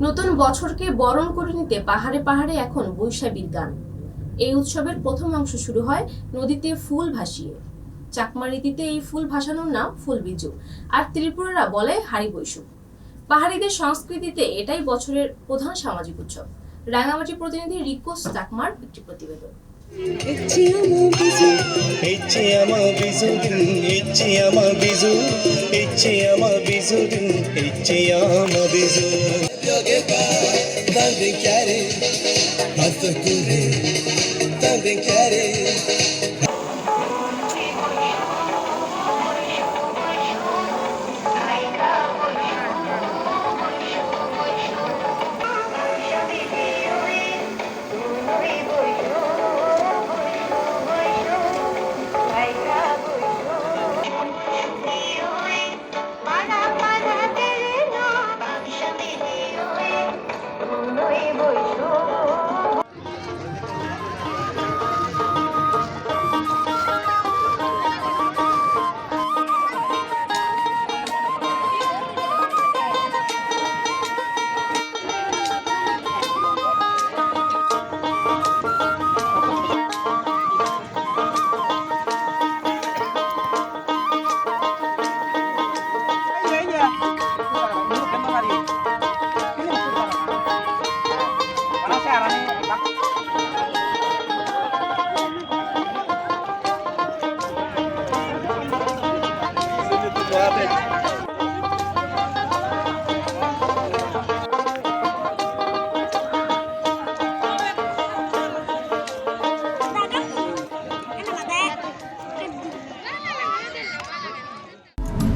নতুন বছরকে বরণ করে নিতে পাহাড়ে পাহাড়ে এখন বৈশাখীর গান এই উৎসবের প্রথম অংশ শুরু হয় নদীতে ফুল ভাসিয়ে। চাকমা রীতিতে এই ফুল ভাসানোর নাম ফুল বিজু আর ত্রিপুরারা বলে হাড়ি বৈশু পাহাড়িদের সংস্কৃতিতে এটাই বছরের প্রধান সামাজিক উৎসব। রাঙামাটি প্রতিনিধি রিকোস চাকমার একটি প্রতিবেদন। ইচ্ছে আমার বিজুদিন ইচ্ছে আমার বিজু Bye.